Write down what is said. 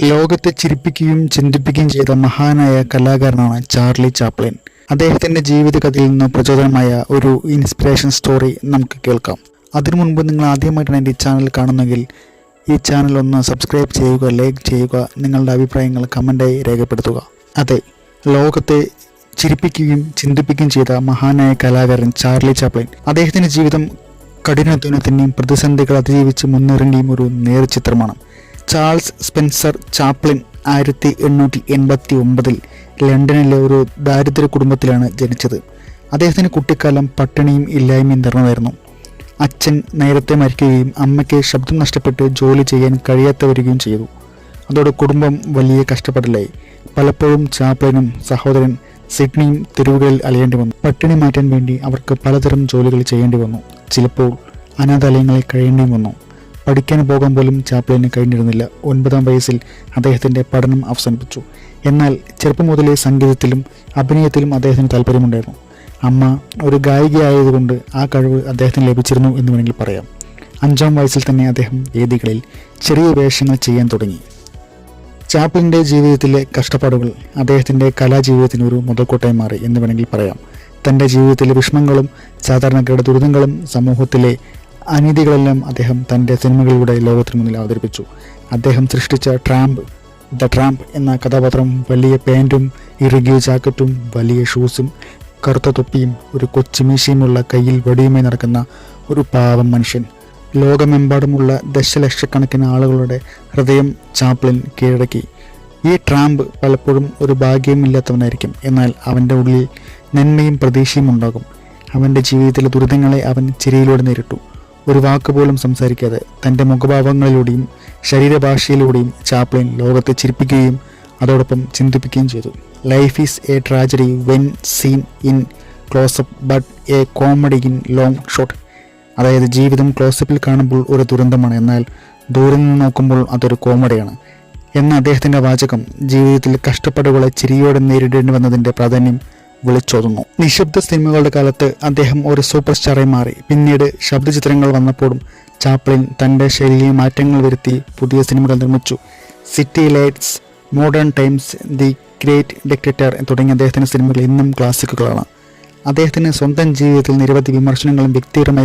ലോകത്തെ ചിരിപ്പിക്കുകയും ചിന്തിപ്പിക്കുകയും ചെയ്ത മഹാനായ കലാകാരനാണ് ചാർലി ചാപ്ലിൻ. അദ്ദേഹത്തിന്റെ ജീവിതകഥയിൽ നിന്ന് പ്രചോദനമായ ഒരു ഇൻസ്പിറേഷൻ സ്റ്റോറി നമുക്ക് കേൾക്കാം. അതിനു മുൻപ് നിങ്ങൾ ആദ്യമായിട്ടാണ് എന്റെ ഈ ചാനൽ കാണുന്നെങ്കിൽ ഈ ചാനൽ ഒന്ന് സബ്സ്ക്രൈബ് ചെയ്യുക ലൈക്ക് ചെയ്യുക നിങ്ങളുടെ അഭിപ്രായങ്ങൾ കമന്റായി രേഖപ്പെടുത്തുക. അതെ ലോകത്തെ ചിരിപ്പിക്കുകയും ചിന്തിപ്പിക്കുകയും ചെയ്ത മഹാനായ കലാകാരൻ ചാർലി ചാപ്ലിൻ. അദ്ദേഹത്തിന്റെ ജീവിതം കഠിനാധ്വാനത്തിന്റെയും പ്രതിസന്ധികൾ അതിജീവിച്ച് മുന്നേറിന്റെയും ഒരു നേർചിത്രമാണ്. ചാൾസ് സ്പെൻസർ ചാപ്ലിൻ ആയിരത്തി എണ്ണൂറ്റി എൺപത്തി ഒമ്പതിൽ ലണ്ടനിലെ ഒരു ദാരിദ്ര്യ കുടുംബത്തിലാണ് ജനിച്ചത്. അദ്ദേഹത്തിന് കുട്ടിക്കാലം പട്ടിണിയും ഇല്ലായ്മയും നിറഞ്ഞതായിരുന്നു. അച്ഛൻ നേരത്തെ മരിക്കുകയും അമ്മയ്ക്ക് ശബ്ദം നഷ്ടപ്പെട്ട് ജോലി ചെയ്യാൻ കഴിയാത്ത വരികയും ചെയ്തു. അതോടെ കുടുംബം വലിയ കഷ്ടപ്പെടലായി. പലപ്പോഴും ചാപ്ലിനും സഹോദരൻ സിഡ്നിയും തെരുവുകളിൽ അലയേണ്ടി വന്നു. പട്ടിണി മാറ്റാൻ വേണ്ടി അവർക്ക് പലതരം ജോലികൾ ചെയ്യേണ്ടി വന്നു. ചിലപ്പോൾ അനാഥാലയങ്ങളിൽ കഴിയേണ്ടിയും വന്നു. പഠിക്കാൻ പോകാൻ പോലും ചാപ്ലിന് കഴിഞ്ഞിരുന്നില്ല. ഒൻപതാം വയസ്സിൽ അദ്ദേഹത്തിന്റെ പഠനം അവസാനിപ്പിച്ചു. എന്നാൽ ചെറുപ്പം മുതലേ സംഗീതത്തിലും അഭിനയത്തിലും അദ്ദേഹത്തിന് താല്പര്യമുണ്ടായിരുന്നു. അമ്മ ഒരു ഗായികയായതുകൊണ്ട് ആ കഴിവ് അദ്ദേഹത്തിന് ലഭിച്ചിരുന്നു എന്ന് വേണമെങ്കിൽ പറയാം. അഞ്ചാം വയസ്സിൽ തന്നെ അദ്ദേഹം വേദികളിൽ ചെറിയ വേഷങ്ങൾ ചെയ്യാൻ തുടങ്ങി. ചാപ്ലിന്റെ ജീവിതത്തിലെ കഷ്ടപ്പാടുകൾ അദ്ദേഹത്തിന്റെ കലാജീവിതത്തിന് ഒരു മുതൽക്കൂട്ടായി മാറി എന്ന് വേണമെങ്കിൽ പറയാം. തന്റെ ജീവിതത്തിലെ വിഷമങ്ങളും സാധാരണക്കാരുടെ ദുരിതങ്ങളും സമൂഹത്തിലെ അനീതികളെല്ലാം അദ്ദേഹം തന്റെ സിനിമകളിലൂടെ ലോകത്തിന് മുന്നിൽ അവതരിപ്പിച്ചു. അദ്ദേഹം സൃഷ്ടിച്ച ട്രാമ്പ് ദ ട്രാമ്പ് എന്ന കഥാപാത്രം വലിയ പാന്റും ഇറുകിയ ജാക്കറ്റും വലിയ ഷൂസും കറുത്ത തൊപ്പിയും ഒരു കൊച്ചുമീശയുമുള്ള കയ്യിൽ വടിയുമായി നടക്കുന്ന ഒരു പാവം മനുഷ്യൻ. ലോകമെമ്പാടുമുള്ള ദശലക്ഷക്കണക്കിന് ആളുകളുടെ ഹൃദയം ചാപ്ലിൻ കീഴടക്കി. ഈ ട്രാമ്പ് പലപ്പോഴും ഒരു ഭാഗ്യമില്ലാത്തവനായിരിക്കും എന്നാൽ അവന്റെ ഉള്ളിൽ നന്മയും പ്രതീക്ഷയും ഉണ്ടാകും. അവന്റെ ജീവിതത്തിലെ ദുരിതങ്ങളെ അവൻ ചിരിയിലൂടെ നേരിട്ടു. ഒരു വാക്ക് പോലും സംസാരിക്കാതെ തന്റെ മുഖഭാവങ്ങളിലൂടെയും ശരീരഭാഷയിലൂടെയും ചാപ്ലിൻ ലോകത്തെ ചിരിപ്പിക്കുകയും അതോടൊപ്പം ചിന്തിപ്പിക്കുകയും ചെയ്തു. Life is a tragedy when seen in close up but a comedy in long shot അതായത് ജീവിതം ക്ലോസപ്പിൽ കാണുമ്പോൾ ഒരു ദുരന്തമാണ് എന്നാൽ ദൂരെ നിന്ന് നോക്കുമ്പോൾ അതൊരു കോമഡിയാണ് എന്ന അദ്ദേഹത്തിന്റെ വാചകം ജീവിതത്തിൽ കഷ്ടപ്പാടുകളെ ചിരിയോടെ നേരിടേണ്ടി വന്നതിന്റെ പ്രാധാന്യം വിളിച്ചോതുന്നു. നിശബ്ദ സിനിമകളുടെ കാലത്ത് അദ്ദേഹം ഒരു സൂപ്പർ സ്റ്റാറായി മാറി. പിന്നീട് ശബ്ദചിത്രങ്ങൾ വന്നപ്പോഴും ചാപ്ലിൻ തന്റെ ശൈലിയിൽ മാറ്റങ്ങൾ വരുത്തി പുതിയ സിനിമകൾ നിർമ്മിച്ചു. City Lights Modern Times The Great Dictator തുടങ്ങിയ അദ്ദേഹത്തിന്റെ സിനിമകൾ ഇന്നും ക്ലാസിക്കുകളാണ്. അദ്ദേഹത്തിന് സ്വന്തം ജീവിതത്തിൽ നിരവധി വിമർശനങ്ങളും വ്യക്തിപരമായ